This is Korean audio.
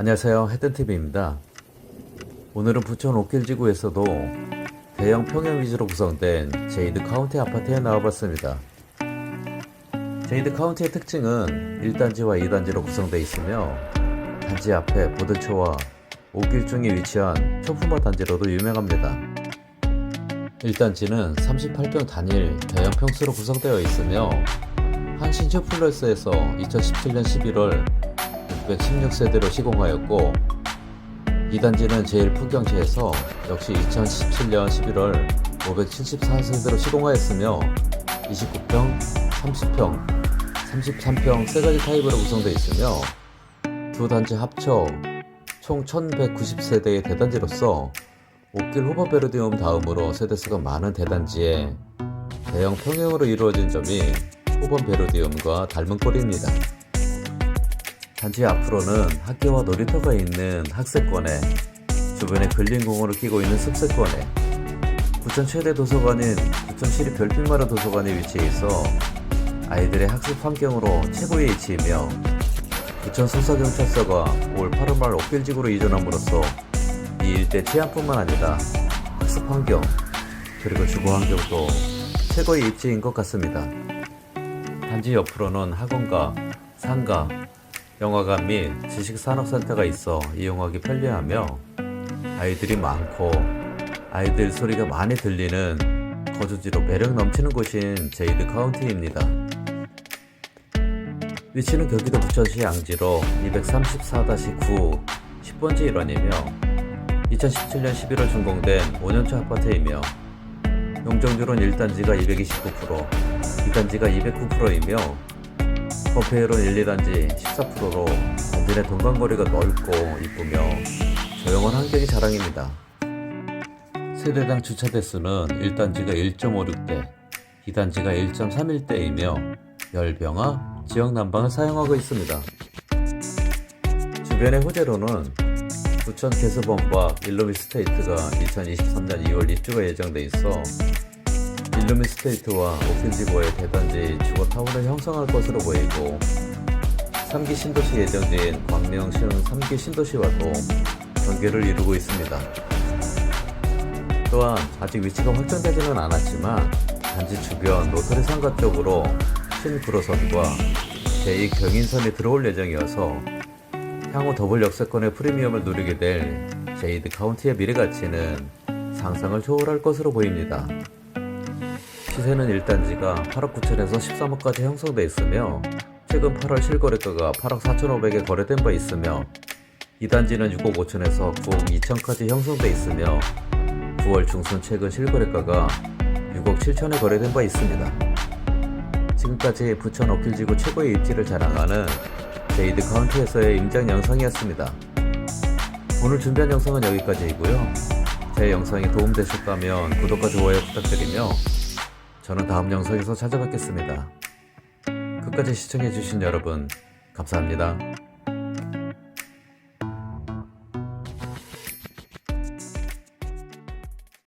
안녕하세요. 헤든TV입니다. 오늘은 부천 옥길지구에서도 대형 평형 위주로 구성된 제이드 카운티 아파트에 나와봤습니다. 제이드 카운티의 특징은 1단지와 2단지로 구성되어 있으며 단지 앞에 보드초와 옥길 중에 위치한 초품화 단지로도 유명합니다. 1단지는 38평 단일 대형 평수로 구성되어 있으며 한신초 플러스에서 2017년 11월 616세대로 시공하였고 2단지는 제일 풍경지에서 역시 2017년 11월 574세대로 시공하였으며 29평, 30평, 33평 세 가지 타입으로 구성되어 있으며 두 단지 합쳐 총 1190세대의 대단지로서 옥길 호버 베르디움 다음으로 세대수가 많은 대단지에 대형 평형으로 이루어진 점이 호번 베르디움과 닮은 꼴입니다. 단지 앞으로는 학교와 놀이터가 있는 학생권에 주변에 근린공원을 끼고 있는 습세권에 부천 최대 도서관인 부천시립 별빛마을 도서관에 위치해 있어 아이들의 학습 환경으로 최고의 위치이며 부천 수사경찰서가 올 8월 말 옥길지구로 이전함으로써 이 일대 치안뿐만 아니라 학습 환경 그리고 주거 환경도 최고의 입지인 것 같습니다. 단지 옆으로는 학원과 상가, 영화관 및 지식산업센터가 있어 이용하기 편리하며 아이들이 많고 아이들 소리가 많이 들리는 거주지로 매력 넘치는 곳인 제이드 카운티입니다. 위치는 경기도 부천시 양지로 234-9 10번지 일원이며 2017년 11월 준공된 5년차 아파트이며 용적률은 1단지가 229%, 2단지가 209%이며 커페일은 1, 2단지 14%로 단지 내 동간거리가 넓고 이쁘며 조용한 환경이 자랑입니다. 세대당 주차 대수는 1단지가 1.56대, 2단지가 1.31대이며 열병화, 지역 난방을 사용하고 있습니다. 주변의 호재로는 부천 개수범과 일루미스테이트가 2023년 2월 입주가 예정돼 있어 일루미스테이트와 오킬지구의 대단지 주거 타운을 형성할 것으로 보이고 3기 신도시 예정지인 광명시는 3기 신도시와도 연계를 이루고 있습니다. 또한 아직 위치가 확정되지는 않았지만 단지 주변 로터리 상가 쪽으로 신구로선과 제2 경인선이 들어올 예정이어서 향후 더블 역세권의 프리미엄을 누리게 될 제이드 카운티의 미래 가치는 상상을 초월할 것으로 보입니다. 시세는 1단지가 8억 9천에서 13억까지 형성돼 있으며 최근 8월 실거래가가 8억 4천5백에 거래된 바 있으며 2단지는 6억 5천에서 9억 2천까지 형성돼 있으며 9월 중순 최근 실거래가가 6억 7천에 거래된 바 있습니다. 지금까지 부천 어킬지구 최고의 입지를 자랑하는 제이드 카운티에서의 임장 영상이었습니다. 오늘 준비한 영상은 여기까지이고요. 제 영상이 도움되셨다면 구독과 좋아요 부탁드리며 저는 다음 영상에서 찾아뵙겠습니다. 끝까지 시청해주신 여러분 감사합니다.